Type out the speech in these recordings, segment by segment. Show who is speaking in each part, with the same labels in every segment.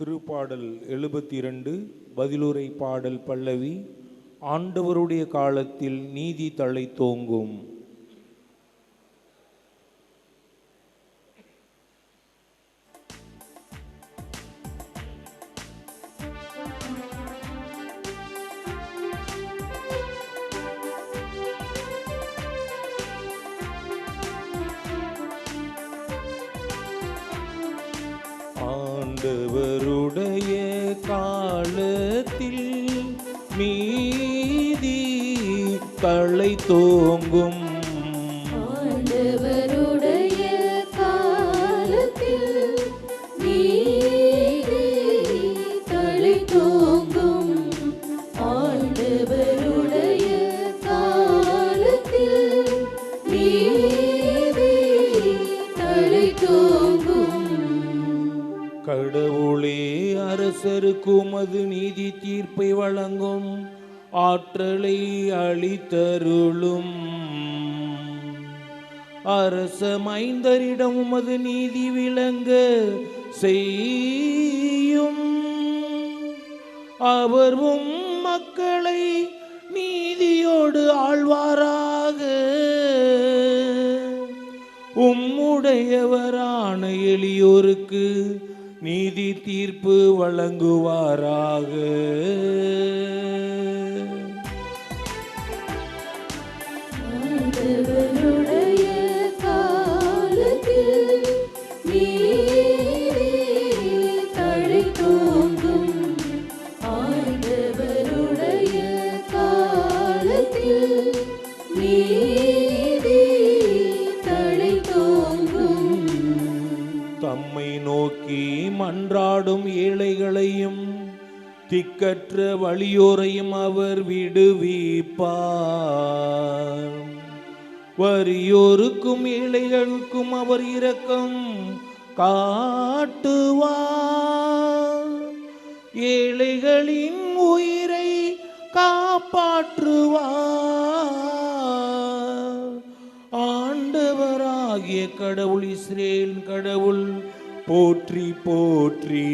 Speaker 1: திருப்பாடல் எழுபத்தி இரண்டு பதிலுரை பாடல் பல்லவி ஆண்டவருடைய காலத்தில் நீதி தலை தோங்கும் ஆண்டவருடைய காலத்தில் மீதி தழை தோங்கும்
Speaker 2: ஆண்டவருடைய காலத்தில் நீதி தழைத்தோங்கும். ஆண்டவருடைய காலத்தில் நீதி தழைத்தோங்கும்.
Speaker 1: கடவுளே அரசருக்குமது நீதி தீர்ப்பை வழங்கும் ஆற்றலை அளித்தருளும். அரச மைந்தரிடம் உமது நீதி விளங்க செய்யும். அவர் உம் மக்களை நீதியோடு ஆழ்வாராக உம்முடையவரான எளியோருக்கு நீதி தீர்ப்பு வழங்குவாராக.
Speaker 2: ஆண்டவருடைய காலத்தில் நீ
Speaker 1: தம்மை நோக்கி மன்றாடும் ஏழைகளையும் திக்கற்ற வழியோரையும் அவர் விடுவிப்பார். வறியோருக்கும் ஏழைகளுக்கும் அவர் இரக்கம் காட்டுவார். ஏழைகளின் உயிரை காப்பாற்றுவார். ஆகிய கடவுள் இஸ்ரேல் கடவுள் போற்றி போற்றி.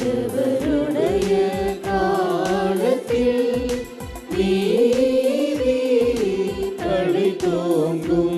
Speaker 1: ஆண்டவருடைய காலத்தில் தோங்கும்